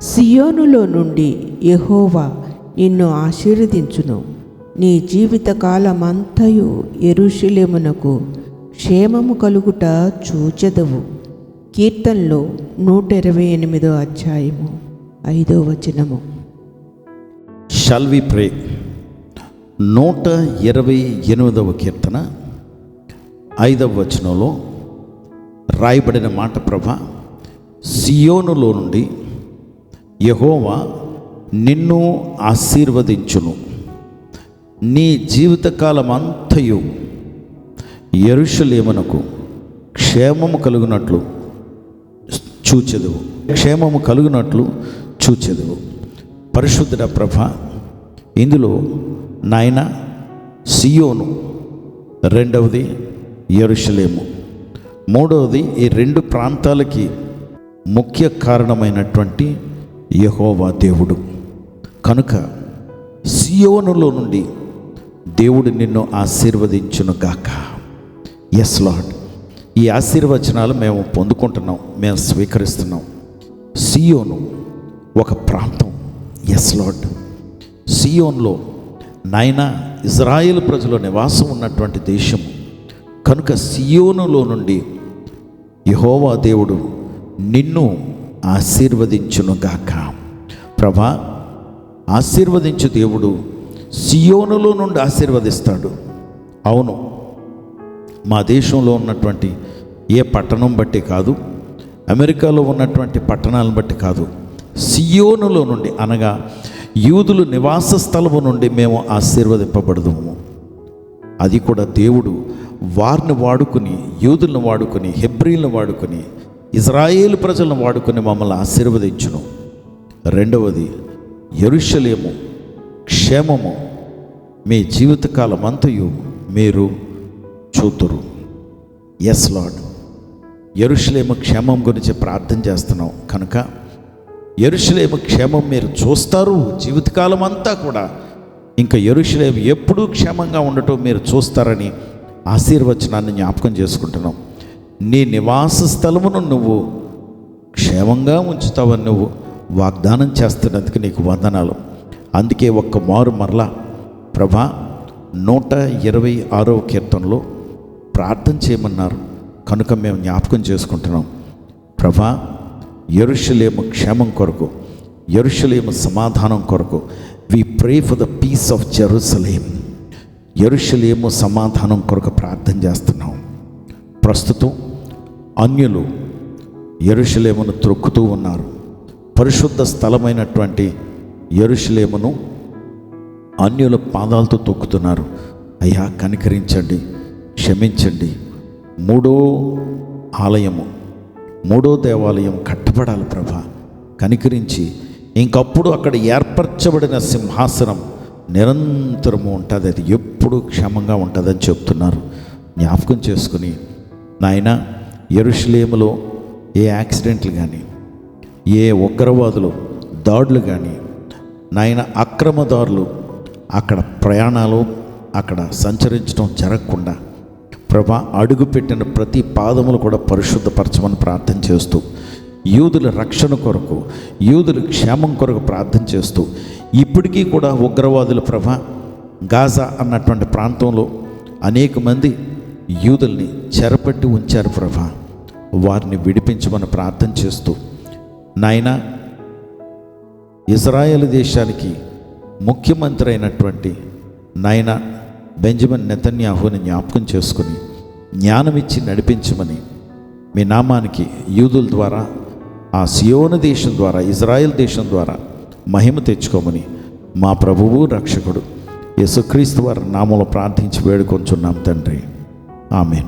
సియోనులో నుండి యహోవా నిన్ను ఆశీర్వదించును. నీ జీవితకాలమంతయు ఎరుషులేమునకు క్షేమము కలుగుట చూచెదవు. కీర్తనలో నూట ఇరవై ఎనిమిదో అధ్యాయము ఐదో వచనము. షల్ వి ప్రే నూట ఇరవై ఎనిమిదవ కీర్తన ఐదవ వచనంలో రాయబడిన మాట ప్రభ సియోనులో నుండి యహోవా నిన్ను ఆశీర్వదించును. నీ జీవితకాలం అంతయు క్షేమము కలుగునట్లు చూచెదువు. క్షేమము కలుగునట్లు చూచెదువు. పరిశుద్ధుడ ప్రభ ఇందులో నాయన సియోను రెండవది ఎరుషలేము. మూడవది ఈ రెండు ప్రాంతాలకి ముఖ్య కారణమైనటువంటి యహోవా దేవుడు. కనుక సియోనులో నుండి దేవుడు నిన్ను ఆశీర్వదించును గాక ఎస్ లాడ్ ఈ ఆశీర్వచనాలు మేము పొందుకుంటున్నాం మేము స్వీకరిస్తున్నాం. సియోను ఒక ప్రాంతం. ఎస్ లాడ్ సియోన్లో నాయన ఇజ్రాయేల్ ప్రజల నివాసం ఉన్నటువంటి దేశం కనుక సియోనులో నుండి యహోవా దేవుడు నిన్ను ఆశీర్వదించునుగాక. ప్రభా ఆశీర్వదించు దేవుడు సియోనులో నుండి ఆశీర్వదిస్తాడు. అవును మా దేశంలో ఉన్నటువంటి ఏ పట్టణం బట్టి కాదు అమెరికాలో ఉన్నటువంటి పట్టణాలను బట్టి కాదు సియోనులో నుండి అనగా యూదులు నివాస స్థలము నుండి మేము ఆశీర్వదింపబడదుము. అది కూడా దేవుడు వారిని వాడుకుని యూదులను వాడుకొని హెబ్రిల్ని వాడుకొని ఇజ్రాయేల్ ప్రజలను వాడుకొని మమ్మల్ని ఆశీర్వదించును. రెండవది ఎరుషలేము క్షేమము మీ జీవితకాలం అంతయు మీరు చూతురు. ఎస్ లాడ్ ఎరుషలేము క్షేమం గురించి ప్రార్థన చేస్తున్నాం. కనుక ఎరుషలేము క్షేమం మీరు చూస్తారు జీవితకాలం అంతా కూడా. ఇంకా ఎరుషలేము ఎప్పుడూ క్షేమంగా ఉండటం మీరు చూస్తారని ఆశీర్వచనాన్ని జ్ఞాపకం చేసుకుంటున్నాం. నీ నివాస స్థలమును నువ్వు క్షేమంగా ఉంచుతావని నువ్వు వాగ్దానం చేస్తున్నందుకు నీకు వందనాలు. అందుకే ఒక్క మారు మరలా ప్రభా నూట ఇరవై ఆరవ కీర్తనలో ప్రార్థన చేయమన్నారు. కనుక మేము జ్ఞాపకం చేసుకుంటున్నాం. ప్రభా ఎరుషులేము క్షేమం కొరకు ఎరుషులేము సమాధానం కొరకు we pray for the peace of Jerusalem ఎరుషలేము సమాధానం కొరకు ప్రార్థన చేస్తున్నాం. ప్రస్తుతం అన్యులు ఎరుషలేమును త్రొక్కుతూ ఉన్నారు. పరిశుద్ధ స్థలమైనటువంటి ఎరుషలేమును అన్యుల పాదాలతో తొక్కుతున్నారు. అయ్యా కనికరించండి క్షమించండి. మూడో ఆలయము మూడో దేవాలయం కట్టబడాలి ప్రభా. కనికరించి ఇంకప్పుడు అక్కడ ఏర్పరచబడిన సింహాసనం నిరంతరము ఉంటుంది. అది ఎప్పుడు క్షేమంగా ఉంటుందని చెప్తున్నారు. జ్ఞాపకం చేసుకుని నాయన ఎరుషలేములో ఏ యాక్సిడెంట్లు కానీ ఏ ఉగ్రవాదులు దాడులు కానీ నాయన అక్రమదారులు అక్కడ ప్రయాణాలు అక్కడ సంచరించడం జరగకుండా ప్రభా అడుగుపెట్టిన ప్రతి పాదములు కూడా పరిశుద్ధపరచమని ప్రార్థన చేస్తూ యూదుల రక్షణ కొరకు యూదుల క్షేమం కొరకు ప్రార్థన చేస్తూ ఇప్పటికీ కూడా ఉగ్రవాదుల ప్రభ గాజా అన్నటువంటి ప్రాంతంలో అనేక మంది యూదుల్ని చెరపట్టి ఉంచారు ప్రభ. వారిని విడిపించమని ప్రార్థన చేస్తూ నాయన ఇజ్రాయెల్ దేశానికి ముఖ్యమంత్రి అయినటువంటి నాయన బెంజమిన్ నెతన్యాహుని జ్ఞాపకం చేసుకుని జ్ఞానమిచ్చి నడిపించమని మీ నామానికి యూదుల ద్వారా ఆ సియోను దేశం ద్వారా ఇజ్రాయెల్ దేశం ద్వారా మహిమ తెచ్చుకోమని మా ప్రభువు రక్షకుడు యేసుక్రీస్తు వారి నామంలో ప్రార్థించి వేడుకొంచున్నాం తండ్రి. ఆమెన్.